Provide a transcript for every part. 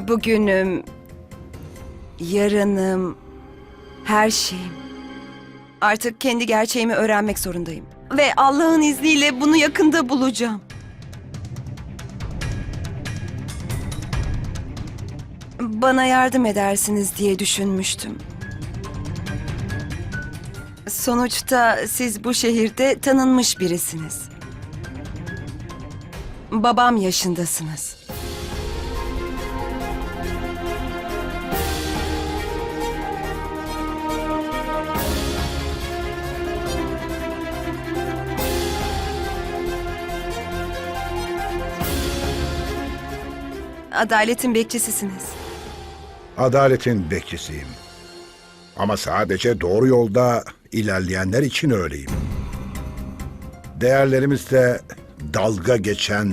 Bugünüm, yarınım, her şeyim. Artık kendi gerçeğimi öğrenmek zorundayım. Ve Allah'ın izniyle bunu yakında bulacağım. Bana yardım edersiniz diye düşünmüştüm. Sonuçta siz bu şehirde tanınmış birisiniz. Babam yaşındasınız. Adaletin bekçisisiniz. Adaletin bekçisiyim. Ama sadece doğru yolda ilerleyenler için öyleyim. Değerlerimizle dalga geçen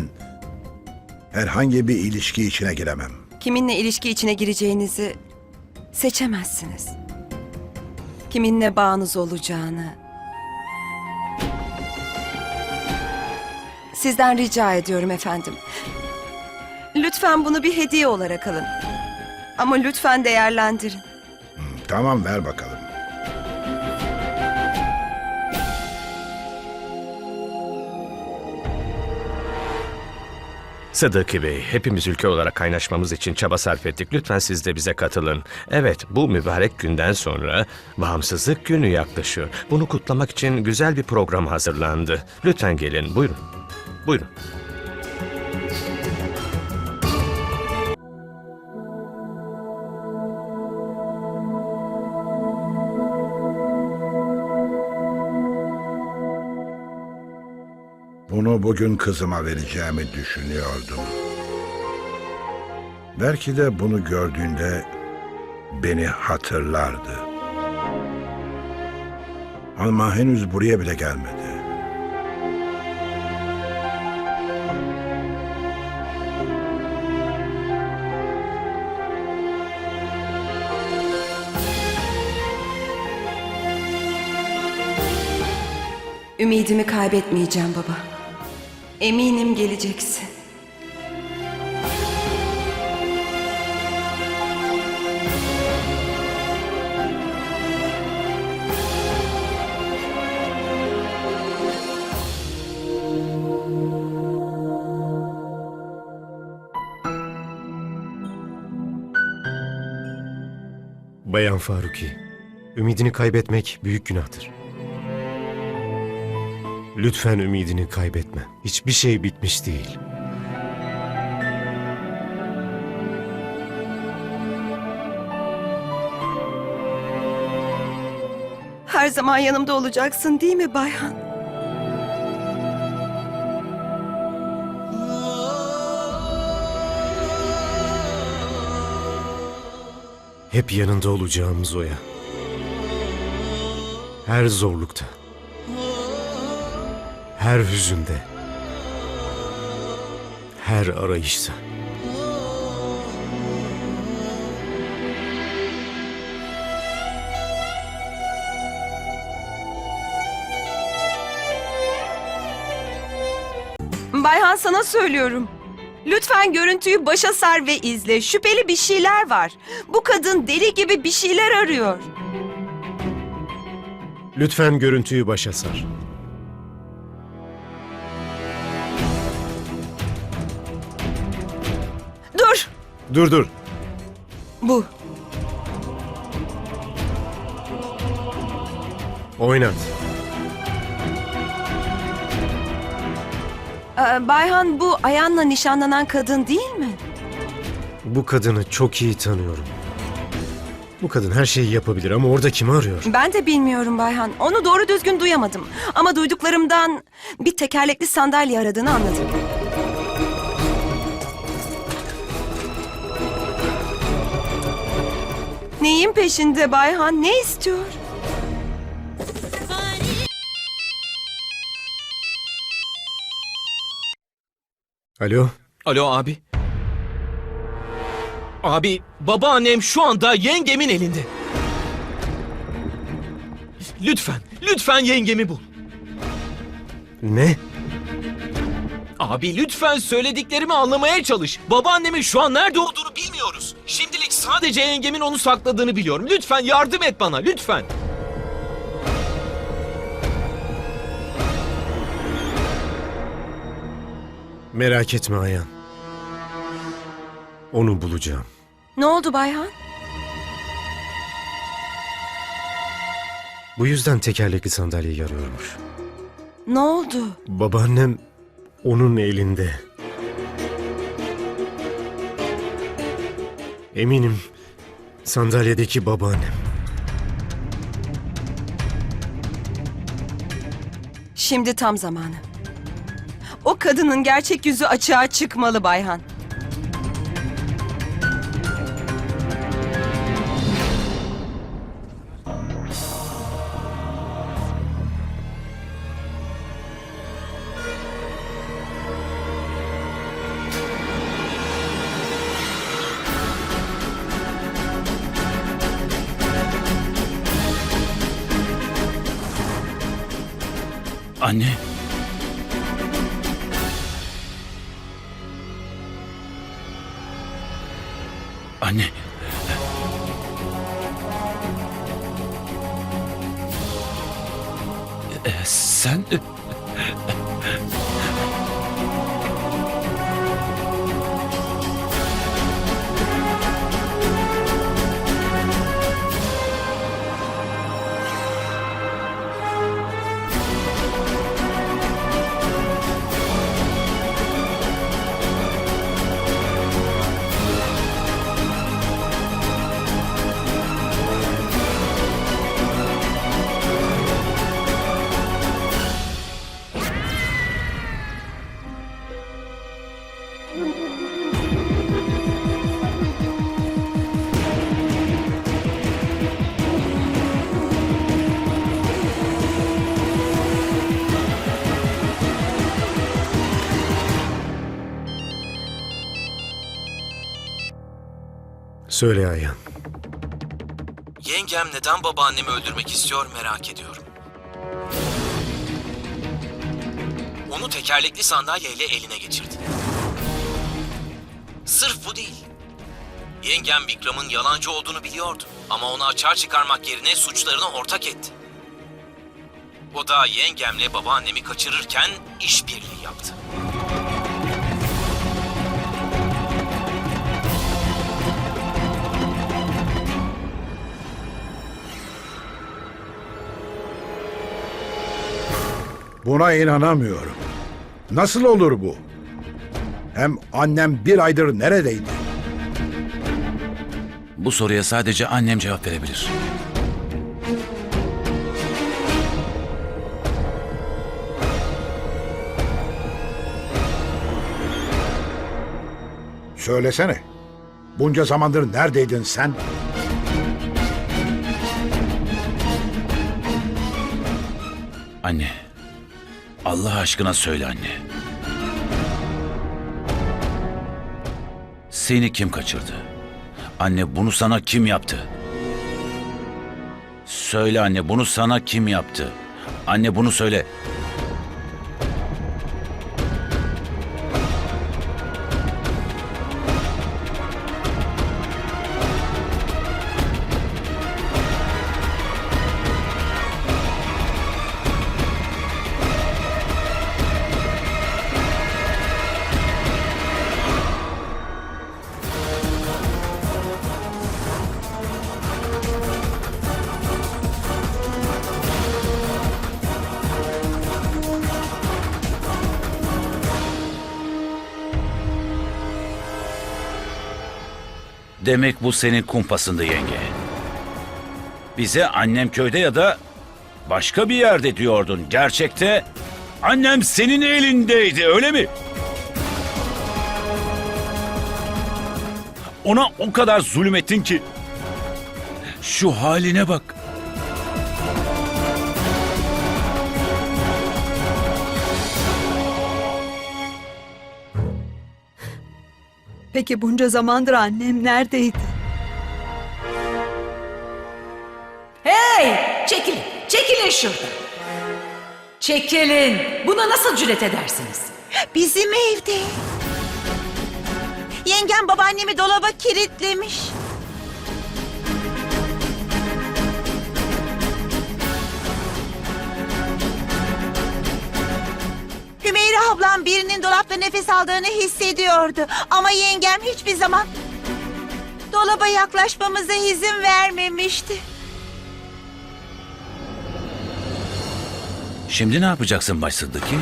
herhangi bir ilişki içine giremem. Kiminle ilişki içine gireceğinizi seçemezsiniz. Kiminle bağınız olacağını. Sizden rica ediyorum efendim. Lütfen bunu bir hediye olarak alın. Ama lütfen değerlendirin. Tamam ver bakalım. Sıdıki Bey, hepimiz ülke olarak kaynaşmamız için çaba sarf ettik. Lütfen siz de bize katılın. Evet, bu mübarek günden sonra bağımsızlık günü yaklaşıyor. Bunu kutlamak için güzel bir program hazırlandı. Lütfen gelin, buyurun. Buyurun. Bugün kızıma vereceğimi düşünüyordum. Belki de bunu gördüğünde beni hatırlardı. Ama henüz buraya bile gelmedi. Ümidimi kaybetmeyeceğim baba. Eminim geleceksin. Bayan Faruki, ümidini kaybetmek büyük günahtır. Lütfen ümidini kaybetme. Hiçbir şey bitmiş değil. Her zaman yanımda olacaksın değil mi Bayhan? Hep yanında olacağım Zoya. Her zorlukta. Her hüzünde. Her arayışta. Bayhan sana söylüyorum. Lütfen görüntüyü başa sar ve izle. Şüpheli bir şeyler var. Bu kadın deli gibi bir şeyler arıyor. Lütfen görüntüyü başa sar. Dur. Dur. Bu. Oynat. Ee, Bayhan bu Ayan'la nişanlanan kadın değil mi? Bu kadını çok iyi tanıyorum. Bu kadın her şeyi yapabilir ama orada kimi arıyor? Ben de bilmiyorum Bayhan. Onu doğru düzgün duyamadım. Ama duyduklarımdan bir tekerlekli sandalye aradığını anladım. Neyin peşinde Bayhan? Ne istiyor? Alo? Alo abi. Abi babaannem şu anda yengemin elinde. Lütfen, lütfen yengemi bul. Ne? Abi lütfen söylediklerimi anlamaya çalış. Babaannemin şu an nerede olduğunu bilmiyoruz. Şimdilik sadece yengemin onu sakladığını biliyorum. Lütfen yardım et bana lütfen. Merak etme Ayan. Onu bulacağım. Ne oldu Bayhan? Bu yüzden tekerlekli sandalyeyi arıyormuş. Ne oldu? Babaannem onun elinde. Eminim sandalyedeki babaannem. Şimdi tam zamanı. O kadının gerçek yüzü açığa çıkmalı Bayhan. Anne. Anne. Ee, Sen... Söyle Ayan. Yengem neden babaannemi öldürmek istiyor merak ediyorum. Onu tekerlekli sandalyeyle eline geçirdi. Sırf bu değil. Yengem Vikram'ın yalancı olduğunu biliyordu. Ama onu açığa çıkarmak yerine suçlarını ortak etti. O da yengemle babaannemi kaçırırken işbirliği yaptı. Buna inanamıyorum. Nasıl olur bu? Hem annem bir aydır neredeydi? Bu soruya sadece annem cevap verebilir. Söylesene. Bunca zamandır neredeydin sen? Anne. Allah aşkına söyle anne. Seni kim kaçırdı? Anne bunu sana kim yaptı? Söyle anne bunu sana kim yaptı? Anne bunu söyle. Demek bu senin kumpasındı yenge. Bize annem köyde ya da başka bir yerde diyordun. Gerçekte annem senin elindeydi öyle mi? Ona o kadar zulmettin ki. Şu haline bak. Peki bunca zamandır annem neredeydi? Hey! Çekilin, çekilin şuradan. Çekilin. Buna nasıl cüret edersiniz? Bizim evde. Yengem babaannemi dolaba kilitlemiş. Ablam birinin dolapta nefes aldığını hissediyordu. Ama yengem hiçbir zaman dolaba yaklaşmamıza izin vermemişti. Şimdi ne yapacaksın Bay Sıddıki?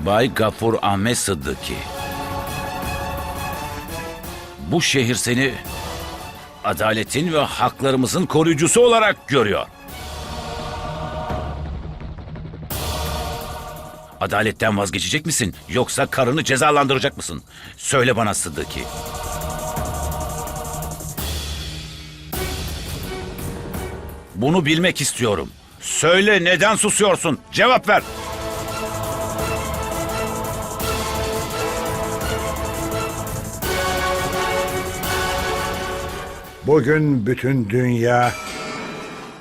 Bay Gafur Ahmet Sıddıki. Bu şehir seni adaletin ve haklarımızın koruyucusu olarak görüyor. Adaletten vazgeçecek misin yoksa karını cezalandıracak mısın? Söyle bana Sıddıki. Bunu bilmek istiyorum. Söyle neden susuyorsun? Cevap ver. Bugün bütün dünya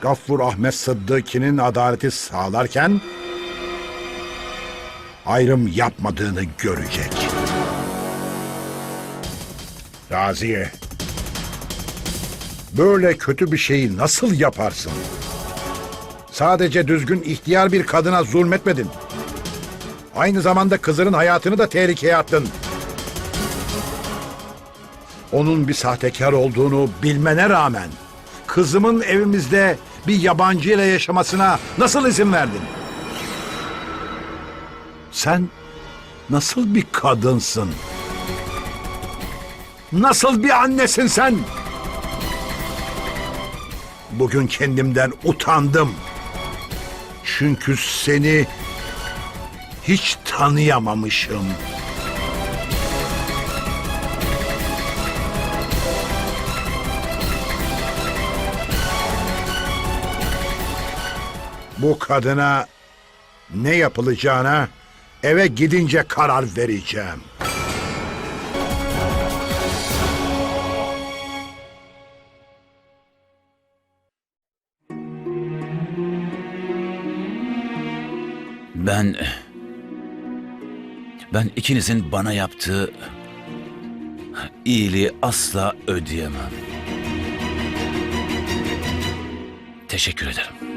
Gaffur Ahmet Sıddıki'nin adaleti sağlarken ayrım yapmadığını görecek. Raziye, böyle kötü bir şeyi nasıl yaparsın? Sadece düzgün ihtiyar bir kadına zulmetmedin. Aynı zamanda kızının hayatını da tehlikeye attın. Onun bir sahtekar olduğunu bilmene rağmen kızımın evimizde bir yabancı ile yaşamasına nasıl izin verdin? Sen nasıl bir kadınsın? Nasıl bir annesin sen? Bugün kendimden utandım. Çünkü seni hiç tanıyamamışım. Bu kadına ne yapılacağına eve gidince karar vereceğim. Ben... Ben ikinizin bana yaptığı iyiliği asla ödeyemem. Teşekkür ederim.